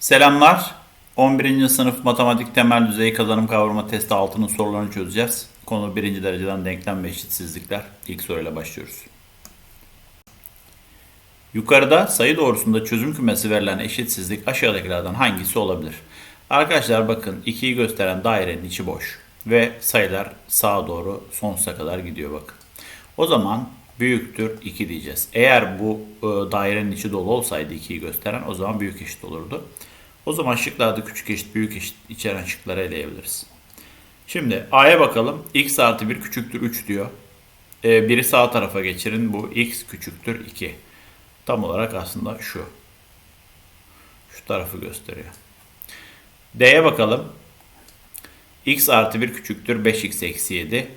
Selamlar. 11. sınıf matematik temel düzey kazanım kavrama testi altının sorularını çözeceğiz. Konu birinci dereceden denklem ve eşitsizlikler. İlk soruyla başlıyoruz. Yukarıda sayı doğrusunda çözüm kümesi verilen eşitsizlik aşağıdakilerden hangisi olabilir? Arkadaşlar bakın 2'yi gösteren dairenin içi boş ve sayılar sağa doğru sonsuza kadar gidiyor bakın. O zaman büyüktür 2 diyeceğiz. Eğer bu e, dairenin içi dolu olsaydı 2'yi gösteren o zaman büyük eşit olurdu. O zaman şıklarda küçük eşit büyük eşit içeren şıkları eleyebiliriz. Şimdi A'ya bakalım. x artı 1 küçüktür 3 diyor. E, biri sağ tarafa geçirin. Bu x küçüktür 2. Tam olarak aslında şu. Şu tarafı gösteriyor. D'ye bakalım. x artı 1 küçüktür 5x eksi 7.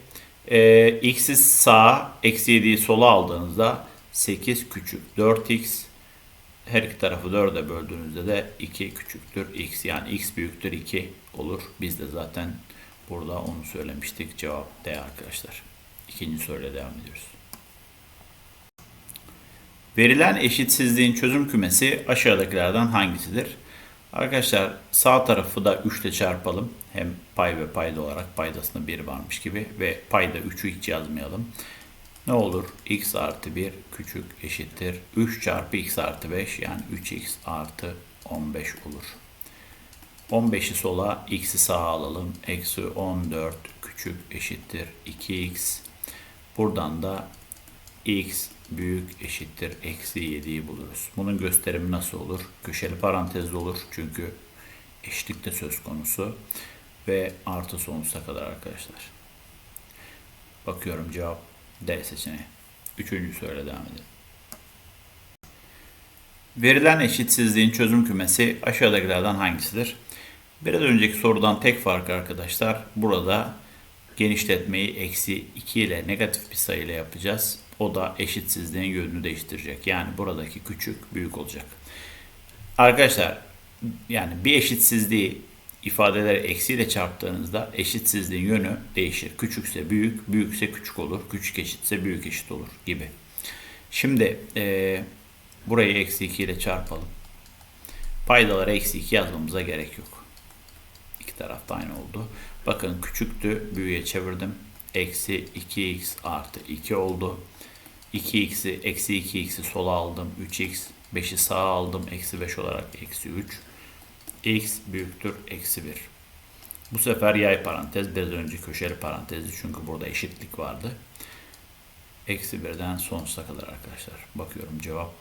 Ee, x'i sağa, eksi 7'yi sola aldığınızda 8 küçük 4x. Her iki tarafı 4'e böldüğünüzde de 2 küçüktür x. Yani x büyüktür 2 olur. Biz de zaten burada onu söylemiştik. Cevap D arkadaşlar. İkinci soruyla devam ediyoruz. Verilen eşitsizliğin çözüm kümesi aşağıdakilerden hangisidir? Arkadaşlar sağ tarafı da 3 ile çarpalım. Hem pay ve payda olarak paydasında 1 varmış gibi ve payda 3'ü hiç yazmayalım. Ne olur? x artı 1 küçük eşittir. 3 çarpı x artı 5 yani 3x artı 15 olur. 15'i sola, x'i sağa alalım. Eksi 14 küçük eşittir 2x. Buradan da x büyük eşittir eksi 7'yi buluruz. Bunun gösterimi nasıl olur? Köşeli parantezli olur çünkü eşitlikte söz konusu ve artı sonsuza kadar arkadaşlar. Bakıyorum cevap D seçeneği. Üçüncü soruyla devam edelim. Verilen eşitsizliğin çözüm kümesi aşağıdakilerden hangisidir? Biraz önceki sorudan tek fark arkadaşlar burada genişletmeyi eksi 2 ile negatif bir sayı ile yapacağız. O da eşitsizliğin yönünü değiştirecek. Yani buradaki küçük büyük olacak. Arkadaşlar yani bir eşitsizliği ifadeleri eksiyle çarptığınızda eşitsizliğin yönü değişir. Küçükse büyük, büyükse küçük olur. Küçük eşitse büyük eşit olur gibi. Şimdi e, burayı eksi 2 ile çarpalım. Paydaları eksi 2 yazmamıza gerek yok. İki taraf da aynı oldu. Bakın küçüktü, büyüğe çevirdim. Eksi 2x artı 2 oldu. 2x'i, eksi 2x'i sola aldım. 3x, 5'i sağa aldım. Eksi 5 olarak eksi 3 x büyüktür eksi 1. Bu sefer yay parantez biraz önce köşeli parantezdi çünkü burada eşitlik vardı. Eksi 1'den sonsuza kadar arkadaşlar. Bakıyorum cevap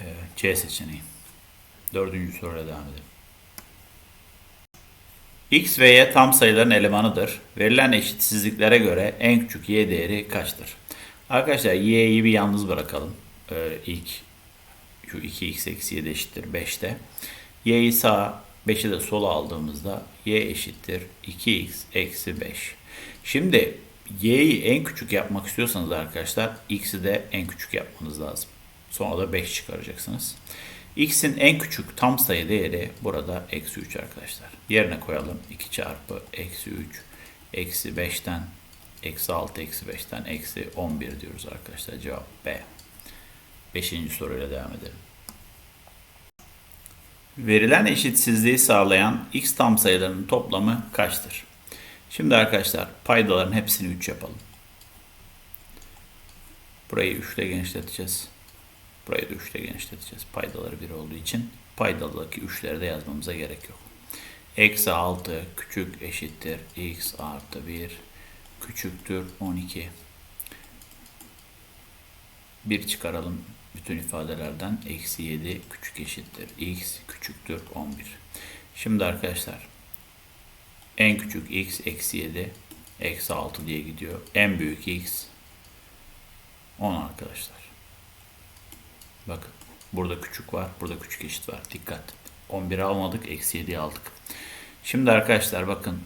e, C seçeneği. Dördüncü soruyla devam edelim. X ve Y tam sayıların elemanıdır. Verilen eşitsizliklere göre en küçük Y değeri kaçtır? Arkadaşlar Y'yi bir yalnız bırakalım. Ee, ilk şu 2x eksi 7 eşittir 5'te. Y'yi sağa 5'i de sola aldığımızda y eşittir 2x eksi 5. Şimdi y'yi en küçük yapmak istiyorsanız arkadaşlar x'i de en küçük yapmanız lazım. Sonra da 5 çıkaracaksınız. x'in en küçük tam sayı değeri burada eksi 3 arkadaşlar. Yerine koyalım 2 çarpı eksi 3 eksi 5'ten eksi 6 eksi 5'ten eksi 11 diyoruz arkadaşlar. Cevap B. Beşinci soruyla devam edelim. Verilen eşitsizliği sağlayan x tam sayılarının toplamı kaçtır? Şimdi arkadaşlar paydaların hepsini 3 yapalım. Burayı 3 ile genişleteceğiz. Burayı da 3 ile genişleteceğiz. Paydaları 1 olduğu için paydadaki 3'leri de yazmamıza gerek yok. Eksi 6 küçük eşittir x artı 1 küçüktür 12. 1 çıkaralım bütün ifadelerden eksi 7 küçük eşittir. x küçüktür 11. Şimdi arkadaşlar en küçük x eksi 7 eksi 6 diye gidiyor. En büyük x 10 arkadaşlar. Bakın burada küçük var. Burada küçük eşit var. Dikkat. 11'i almadık. Eksi 7'yi aldık. Şimdi arkadaşlar bakın.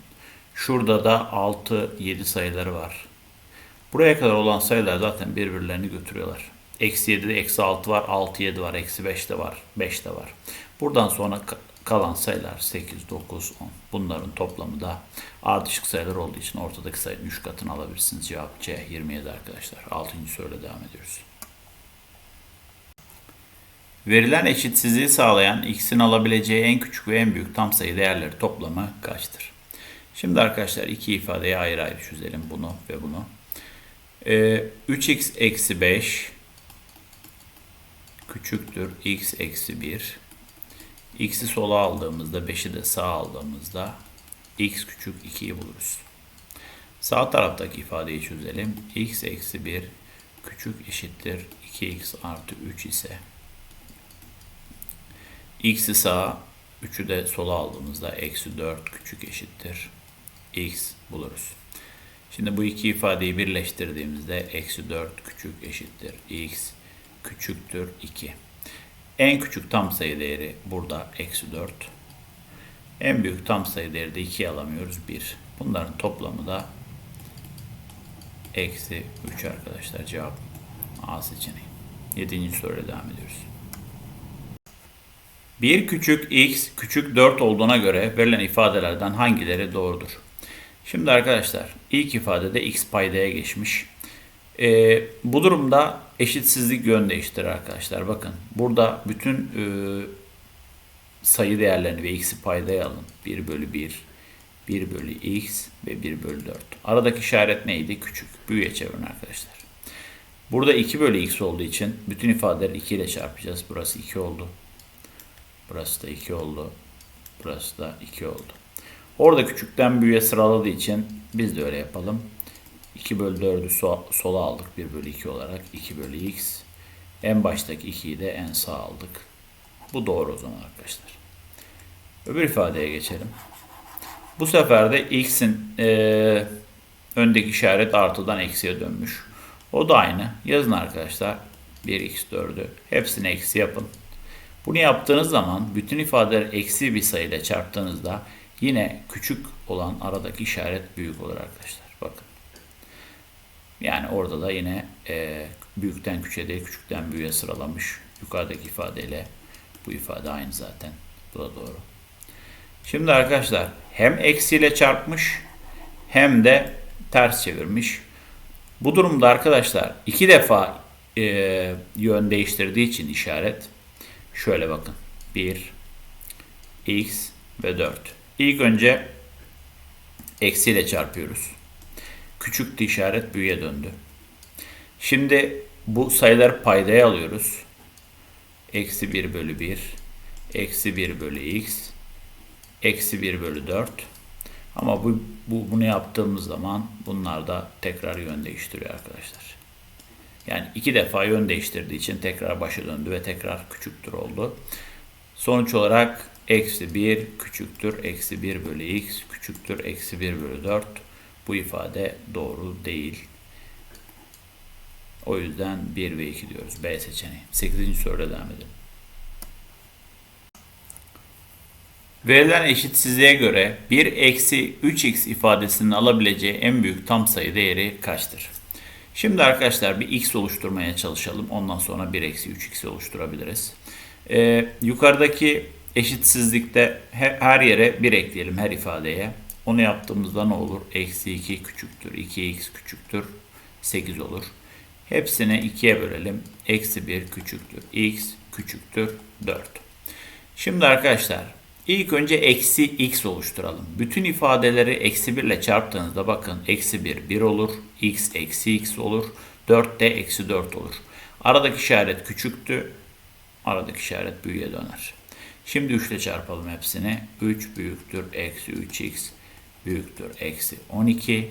Şurada da 6, 7 sayıları var. Buraya kadar olan sayılar zaten birbirlerini götürüyorlar. Eksi 7'de eksi 6 var, 6, 7 var, eksi 5 de var, 5 de var. Buradan sonra kalan sayılar 8, 9, 10. Bunların toplamı da ardışık sayılar olduğu için ortadaki sayının 3 katını alabilirsiniz. Cevap C 27 arkadaşlar. 6. soruyla devam ediyoruz. Verilen eşitsizliği sağlayan x'in alabileceği en küçük ve en büyük tam sayı değerleri toplamı kaçtır? Şimdi arkadaşlar iki ifadeyi ayrı ayrı çözelim bunu ve bunu. Ee, 3x eksi 5 küçüktür x eksi 1. x'i sola aldığımızda 5'i de sağa aldığımızda x küçük 2'yi buluruz. Sağ taraftaki ifadeyi çözelim. x eksi 1 küçük eşittir 2x artı 3 ise x'i sağa 3'ü de sola aldığımızda eksi 4 küçük eşittir x buluruz. Şimdi bu iki ifadeyi birleştirdiğimizde eksi 4 küçük eşittir x küçüktür 2. En küçük tam sayı değeri burada eksi 4. En büyük tam sayı değeri de 2'ye alamıyoruz 1. Bunların toplamı da eksi 3 arkadaşlar cevap A seçeneği. 7. soruyla devam ediyoruz. 1 küçük x küçük 4 olduğuna göre verilen ifadelerden hangileri doğrudur? Şimdi arkadaşlar ilk ifadede x paydaya geçmiş. Ee, bu durumda eşitsizlik yön değiştirir arkadaşlar. Bakın burada bütün e, sayı değerlerini ve x'i paydaya alın. 1 bölü 1, 1 bölü x ve 1 bölü 4. Aradaki işaret neydi? Küçük. Büyüye çevirin arkadaşlar. Burada 2 bölü x olduğu için bütün ifadeleri 2 ile çarpacağız. Burası 2 oldu. Burası da 2 oldu. Burası da 2 oldu. Orada küçükten büyüğe sıraladığı için biz de öyle yapalım. 2 bölü 4'ü sola aldık 1 bölü 2 olarak. 2 bölü x. En baştaki 2'yi de en sağ aldık. Bu doğru o zaman arkadaşlar. Öbür ifadeye geçelim. Bu sefer de x'in e, öndeki işaret artıdan eksiye dönmüş. O da aynı. Yazın arkadaşlar. 1x4'ü. Hepsini eksi yapın. Bunu yaptığınız zaman bütün ifadeleri eksi bir sayıyla çarptığınızda yine küçük olan aradaki işaret büyük olur arkadaşlar. Bakın. Yani orada da yine e, büyükten küçüğe değil küçükten büyüğe sıralamış. Yukarıdaki ifadeyle bu ifade aynı zaten. Bu da doğru. Şimdi arkadaşlar hem eksiyle çarpmış hem de ters çevirmiş. Bu durumda arkadaşlar iki defa e, yön değiştirdiği için işaret şöyle bakın. 1 x ve 4. İlk önce eksiyle çarpıyoruz. Küçüktü işaret büyüye döndü. Şimdi bu sayılar paydaya alıyoruz. Eksi 1 bölü 1, eksi 1 bölü x, eksi 1 bölü 4. Ama bu, bu bunu yaptığımız zaman bunlar da tekrar yön değiştiriyor arkadaşlar. Yani iki defa yön değiştirdiği için tekrar başa döndü ve tekrar küçüktür oldu. Sonuç olarak eksi 1 küçüktür eksi 1 bölü x küçüktür eksi 1 bölü 4. Bu ifade doğru değil. O yüzden 1 ve 2 diyoruz. B seçeneği. 8. soruda devam edelim. Verilen eşitsizliğe göre 1 eksi 3x ifadesinin alabileceği en büyük tam sayı değeri kaçtır? Şimdi arkadaşlar bir x oluşturmaya çalışalım. Ondan sonra 1 eksi 3x oluşturabiliriz. Ee, yukarıdaki eşitsizlikte her yere 1 ekleyelim her ifadeye. Onu yaptığımızda ne olur? Eksi 2 küçüktür. 2x küçüktür. 8 olur. Hepsini 2'ye bölelim. Eksi 1 küçüktür. x küçüktür. 4. Şimdi arkadaşlar ilk önce eksi x oluşturalım. Bütün ifadeleri eksi 1 ile çarptığınızda bakın eksi 1 1 olur. x eksi x olur. 4 de eksi 4 olur. Aradaki işaret küçüktü. Aradaki işaret büyüye döner. Şimdi 3 ile çarpalım hepsini. 3 büyüktür eksi 3x büyüktür eksi 12.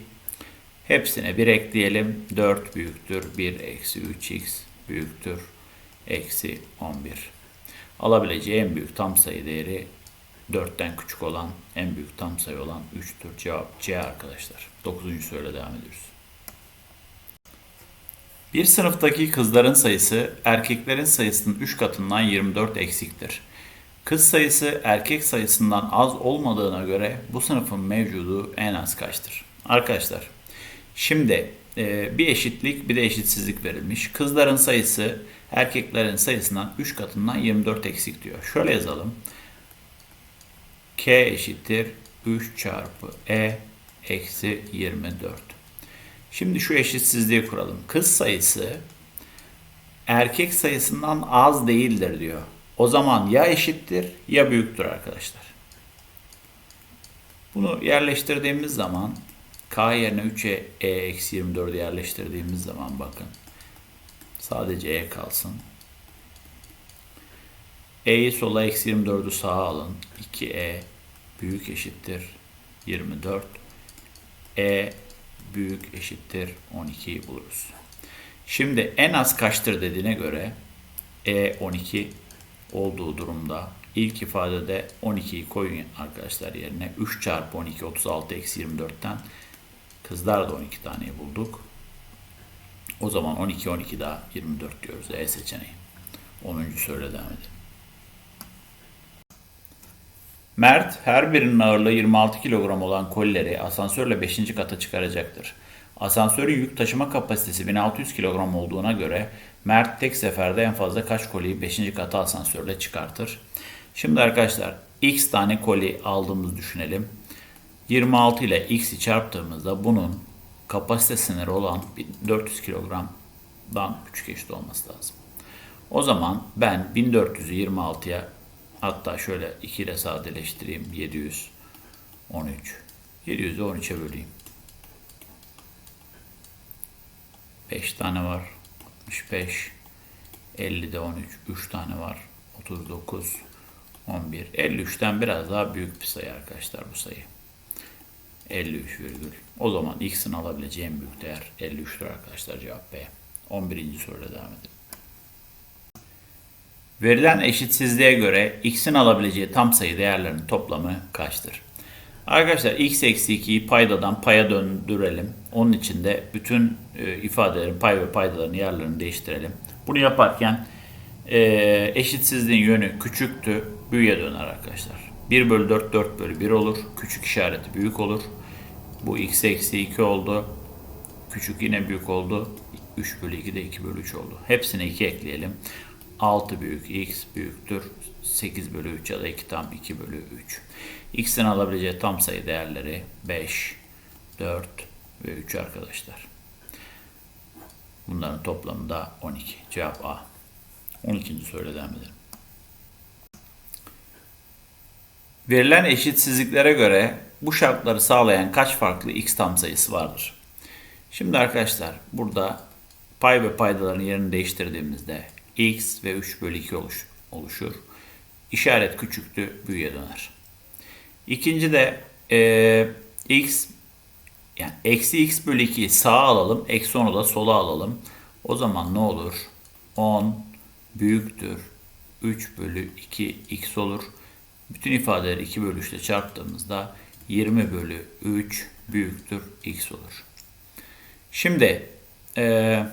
Hepsine 1 ekleyelim. 4 büyüktür 1 eksi 3x büyüktür eksi 11. Alabileceği en büyük tam sayı değeri 4'ten küçük olan en büyük tam sayı olan 3'tür. Cevap C arkadaşlar. 9. soruyla devam ediyoruz. Bir sınıftaki kızların sayısı erkeklerin sayısının 3 katından 24 eksiktir. Kız sayısı erkek sayısından az olmadığına göre bu sınıfın mevcudu en az kaçtır? Arkadaşlar şimdi e, bir eşitlik bir de eşitsizlik verilmiş. Kızların sayısı erkeklerin sayısından 3 katından 24 eksik diyor. Şöyle yazalım. K eşittir 3 çarpı E eksi 24. Şimdi şu eşitsizliği kuralım. Kız sayısı erkek sayısından az değildir diyor. O zaman ya eşittir ya büyüktür arkadaşlar. Bunu yerleştirdiğimiz zaman k yerine 3'e e eksi 24'ü yerleştirdiğimiz zaman bakın. Sadece e kalsın. E'yi sola eksi 24'ü sağa alın. 2e büyük eşittir 24. E büyük eşittir 12'yi buluruz. Şimdi en az kaçtır dediğine göre E 12 olduğu durumda ilk ifadede 12'yi koyun arkadaşlar yerine 3 çarpı 12 36 eksi 24'ten kızlar da 12 taneyi bulduk. O zaman 12 12 daha 24 diyoruz E seçeneği. 10. soruya devam edelim. Mert her birinin ağırlığı 26 kilogram olan kolileri asansörle 5. kata çıkaracaktır. Asansörün yük taşıma kapasitesi 1600 kilogram olduğuna göre Mert tek seferde en fazla kaç koliyi 5. kata asansörle çıkartır? Şimdi arkadaşlar x tane koli aldığımızı düşünelim. 26 ile x'i çarptığımızda bunun kapasite sınırı olan 400 kilogramdan küçük eşit olması lazım. O zaman ben 1400'ü 26'ya hatta şöyle 2 ile sadeleştireyim 713. 700'ü 13'e böleyim. 5 tane var. 65. 50'de 13. 3 tane var. 39. 11. 53'ten biraz daha büyük bir sayı arkadaşlar bu sayı. 53 virgül. O zaman x'in alabileceği en büyük değer 53'tür arkadaşlar cevap B. 11. soruyla devam edelim. Verilen eşitsizliğe göre x'in alabileceği tam sayı değerlerinin toplamı kaçtır? Arkadaşlar x eksi 2'yi paydadan paya döndürelim. Onun için de bütün e, ifadelerin pay ve paydaların yerlerini değiştirelim. Bunu yaparken e, eşitsizliğin yönü küçüktü, büyüye döner arkadaşlar. 1 bölü 4, 4 bölü 1 olur. Küçük işareti büyük olur. Bu x eksi 2 oldu. Küçük yine büyük oldu. 3 bölü 2 de 2 bölü 3 oldu. Hepsine 2 ekleyelim. 6 büyük x büyüktür 8 bölü 3 ya da 2 tam 2 bölü 3. x'in alabileceği tam sayı değerleri 5, 4 ve 3 arkadaşlar. Bunların toplamı da 12. Cevap A. 12. soruyla devam edelim. Verilen eşitsizliklere göre bu şartları sağlayan kaç farklı x tam sayısı vardır? Şimdi arkadaşlar burada pay ve paydaların yerini değiştirdiğimizde x ve 3 bölü 2 oluş, oluşur. İşaret küçüktü, büyüye döner. İkinci de e, x yani eksi x bölü 2'yi sağa alalım, eksi 10'u da sola alalım. O zaman ne olur? 10 büyüktür 3 bölü 2 x olur. Bütün ifadeleri 2 bölü 3 ile çarptığımızda 20 bölü 3 büyüktür x olur. Şimdi e,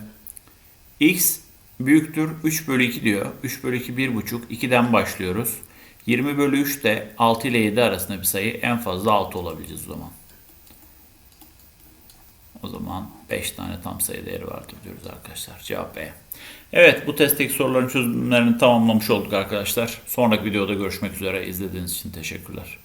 x büyüktür 3 bölü 2 diyor. 3 bölü 2 1,5. 2'den başlıyoruz. 20 bölü 3 de 6 ile 7 arasında bir sayı. En fazla 6 olabileceğiz o zaman. O zaman 5 tane tam sayı değeri vardır diyoruz arkadaşlar. Cevap B. Evet bu testteki soruların çözümlerini tamamlamış olduk arkadaşlar. Sonraki videoda görüşmek üzere. İzlediğiniz için teşekkürler.